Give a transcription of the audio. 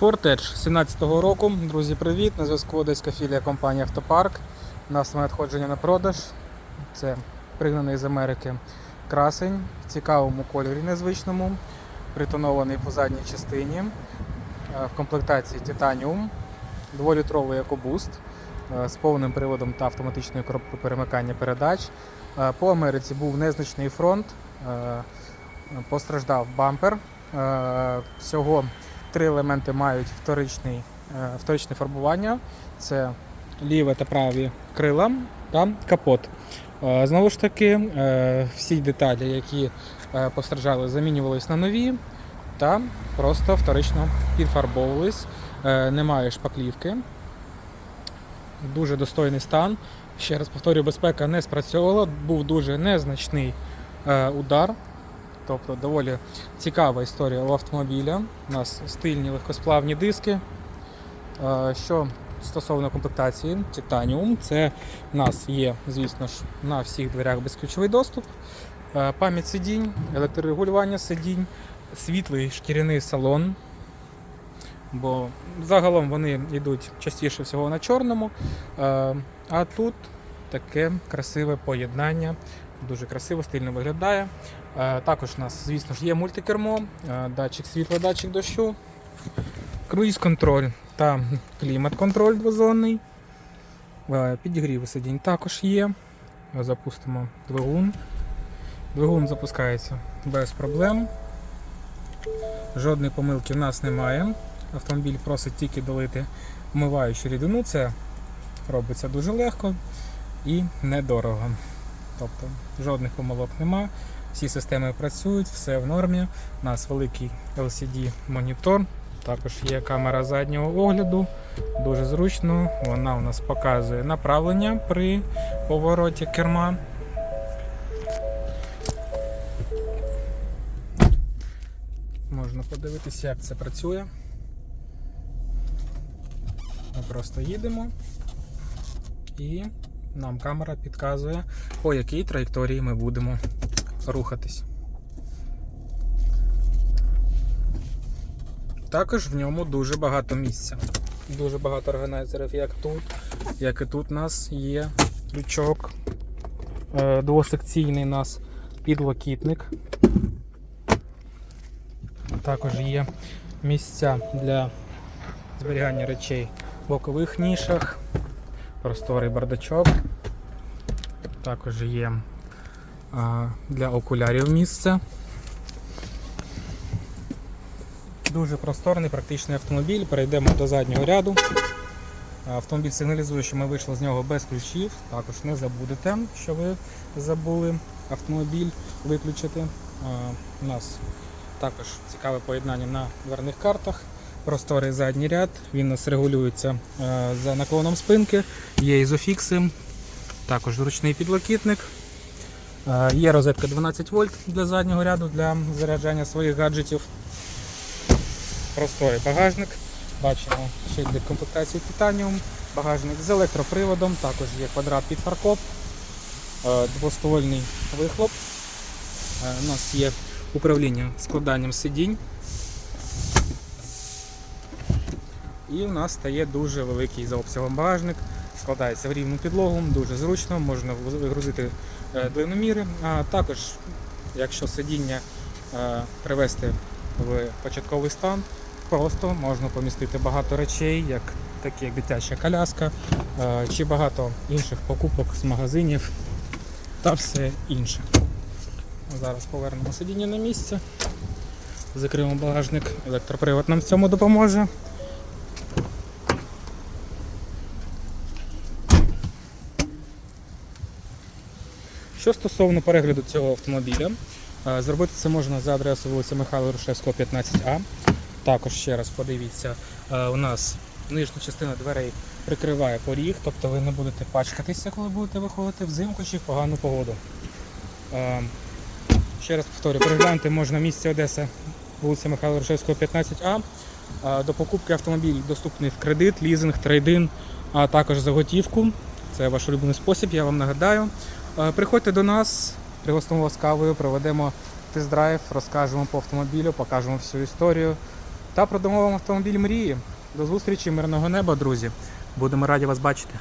Edge 17-го року. Друзі, привіт! На зв'язку одеська філія компанії Автопарк. У нас на надходження на продаж. Це пригнаний з Америки красень в цікавому кольорі незвичному, притонований по задній частині. Е, В комплектації Titanium, 2-літровий EcoBoost е, з повним приводом та автоматичною коробкою перемикання передач. Е, По Америці був незначний фронт, постраждав бампер. Всього три елементи мають вторичний, е, вторичне фарбування: це ліве та праві крила та капот. Е, Знову ж таки, е, всі деталі, які постраждали, замінювались на нові та просто вторично підфарбовувались. Немає шпаклівки. Дуже достойний стан. Ще раз повторюю, безпека не спрацьовувала, був дуже незначний удар. Тобто доволі цікава історія у автомобіля. У нас стильні легкосплавні диски. Е, Що стосовно комплектації, Titanium, це в нас є, звісно ж, на всіх дверях безключовий доступ, Е, пам'ять сидінь, електрорегулювання сидінь, світлий шкіряний салон. Бо загалом вони йдуть частіше всього на чорному. Е, А тут таке красиве поєднання. Дуже красиво, стильно виглядає. Е, Також у нас, звісно ж, є мультикермо, е, датчик світла, датчик дощу, круїз-контроль та клімат-контроль двозонний. Е, Підігріви сидінь також є. Запустимо двигун. Двигун запускається без проблем. Жодної помилки в нас немає. Автомобіль просить тільки долити вмиваючу рідину. Це робиться дуже легко і недорого. Тобто жодних помилок нема. Всі системи працюють, все в нормі. У нас великий LCD-монітор. Також є камера заднього огляду. Дуже зручно. Вона у нас показує направлення при повороті керма. Можна подивитися, як це працює. Ми просто їдемо і нам камера підказує, по якій траєкторії ми будемо рухатись. Також в ньому дуже багато місця. Дуже багато органайзерів, як тут, як і тут у нас є лючок. Е, Двосекційний у нас підлокітник. Також є місця для зберігання речей в бокових нішах, просторий бардачок. Також є для окулярів місце. Дуже просторний, практичний автомобіль. Перейдемо до заднього ряду. Автомобіль сигналізує, що ми вийшли з нього без ключів. Також не забудете, що ви забули автомобіль виключити. У нас також цікаве поєднання на дверних картах. Просторий задній ряд, він у нас регулюється е, за наклоном спинки, є ізофікси, також зручний підлокітник. Е, Є розетка 12 вольт для заднього ряду для заряджання своїх гаджетів. Просторий багажник. Бачимо ще для комплектації Titanium. Багажник з електроприводом, також є квадрат під фаркоп, е, двоствольний вихлоп. Е, У нас є управління складанням сидінь. І у нас стає дуже великий за обсягом багажник, складається в рівну підлогу, дуже зручно, можна вигрузити е, длинноміри. А також, якщо сидіння е, привести в початковий стан, просто можна помістити багато речей, як такі як дитяча коляска, е, чи багато інших покупок з магазинів та все інше. Зараз повернемо сидіння на місце. Закриємо багажник, електропривод нам в цьому допоможе. Що стосовно перегляду цього автомобіля, е, зробити це можна за адресою вулиця Михайла Рушевського, 15А. Також ще раз подивіться, е, у нас нижня частина дверей прикриває поріг, тобто ви не будете пачкатися, коли будете виходити взимку чи в погану погоду. Е, Ще раз повторю, переглянути можна місце Одеса, вулиця Михайла Рушевського, 15А. Е, До покупки автомобіль доступний в кредит, лізинг, трейдин, а також за готівку. Це ваш улюблений спосіб, я вам нагадаю. Е, Приходьте до нас, пригостимо вас кавою, проведемо тест-драйв, розкажемо по автомобілю, покажемо всю історію. та продамо вам автомобіль мрії. До зустрічі, мирного неба, друзі. Будемо раді вас бачити.